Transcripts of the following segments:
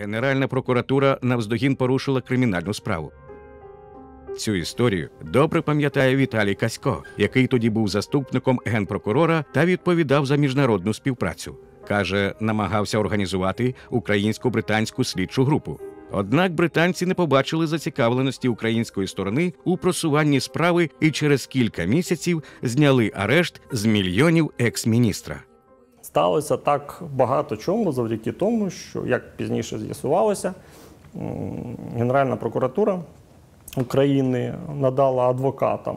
Генеральна прокуратура навздогін порушила кримінальну справу. Цю історію добре пам'ятає Віталій Касько, який тоді був заступником генпрокурора та відповідав за міжнародну співпрацю. Каже, намагався організувати українсько-британську слідчу групу. Однак британці не побачили зацікавленості української сторони у просуванні справи і через кілька місяців зняли арешт з мільйонів екс-міністра. Сталося так багато чому завдяки тому, що, як пізніше з'ясувалося, Генеральна прокуратура України надала адвокатам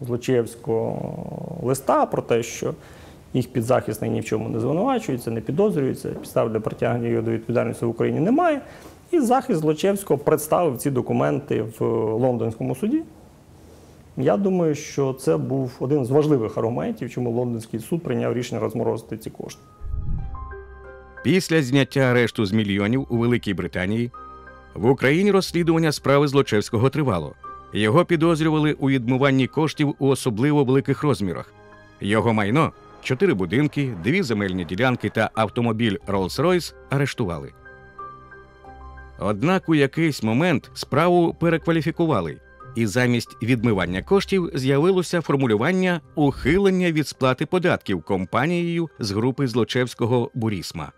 Злочевського листа про те, що їх підзахисний ні в чому не звинувачується, не підозрюється, підстав для притягнення його до відповідальності в Україні немає. І захист Злочевського представив ці документи в лондонському суді. Я думаю, що це був один з важливих аргументів, чому лондонський суд прийняв рішення розморозити ці кошти. Після зняття арешту з мільйонів у Великій Британії в Україні розслідування справи Злочевського тривало. Його підозрювали у відмиванні коштів у особливо великих розмірах. Його майно чотири будинки, дві земельні ділянки та автомобіль Rolls-Royce арештували. Однак у якийсь момент справу перекваліфікували, і замість відмивання коштів з'явилося формулювання ухилення від сплати податків компанією з групи Злочевського Бурісма.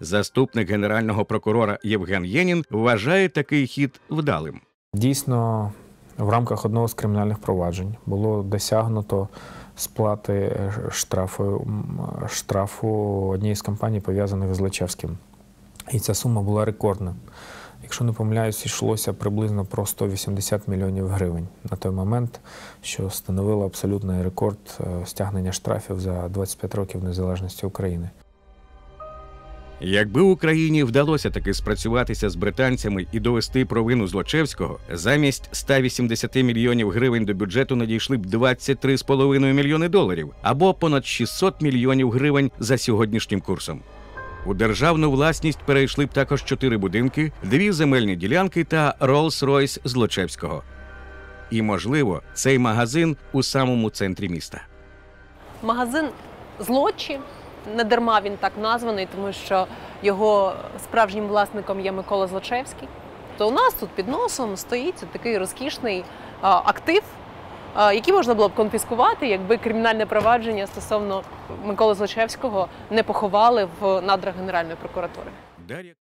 Заступник генерального прокурора Євген Єнін вважає такий хід вдалим. Дійсно, в рамках одного з кримінальних проваджень було досягнуто сплати е, штрафу, штрафу однієї з компаній, пов'язаних з Лечевським. І ця сума була рекордна. Якщо не помиляюсь, йшлося приблизно про 180 мільйонів гривень на той момент, що становило абсолютний рекорд е, стягнення штрафів за 25 років незалежності України. Якби Україні вдалося таки спрацюватися з британцями і довести провину Злочевського, замість 180 мільйонів гривень до бюджету надійшли б 23,5 мільйони доларів або понад 600 мільйонів гривень за сьогоднішнім курсом. У державну власність перейшли б також чотири будинки, дві земельні ділянки та Rolls-Royce Злочевського. І, можливо, цей магазин у самому центрі міста. Магазин злочі. Не дарма він так названий, тому що його справжнім власником є Микола Злочевський. То у нас тут під носом стоїть такий розкішний актив, який можна було б конфіскувати, якби кримінальне провадження стосовно Миколи Злочевського не поховали в надрах Генеральної прокуратури.